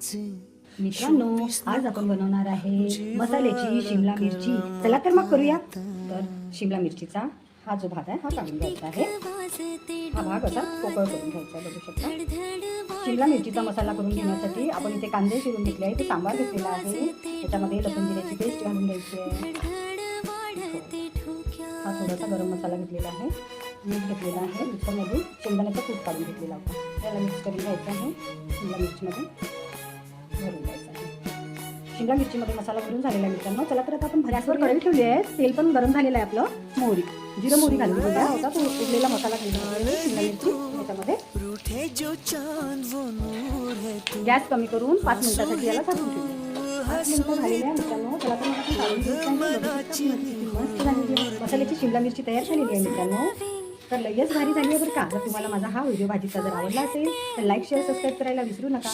मित्रांनो आज आपण बनवणार आहे मसाल्याची शिमला मिरची. चला तर मग करूया. तर शिमला मिरचीचा हा जो भाग आहे हा काढून घ्यायचा आहे. हा भाग असा पोकळ करून घ्यायचा बघू शकता. शिमला मिरचीचा मसाला करून घेण्यासाठी आपण इथे कांदे शिरून घेतले आहे ते सांबार घेतलेला आहे. त्याच्यामध्ये लसूण जिऱ्याची पेस्ट घालून घ्यायची आहे. हा थोडासा गरम मसाला घेतलेला आहे. मीठ घेतलेला आहे. मिक्सरमध्ये शेंगदाण्याचा कूट काढून घेतलेला होता. त्याला मिक्स करून घ्यायचं आहे. शिमला मिरचीमध्ये. शिमला मिरचीमध्ये मसाला भरून झालेला आहे मित्रांनो. चला तर आता आपण गॅसवर कढई ठेवली आहे तेल पण गरम झालेलं आहे आपलं. मोहरी. जिरं मोहरी घालून घेऊया होता तो उरलेला मसाला घालून शिमला मिरची त्याच्यामध्ये गॅस कमी करून पाच मिनिटासाठी याला झाकून ठेवूया. पाच मिनिटं झालेली आहे मित्रांनो. मसाल्याची शिमला मिरची तयार झालेली आहे मित्रांनो. तर लगेच भारी झाली आहे बरं का. जर तुम्हाला माझा हा व्हिडिओ भाजीचा जर आवडला असेल तर लाईक शेअर सबस्क्राईब करायला विसरू नका.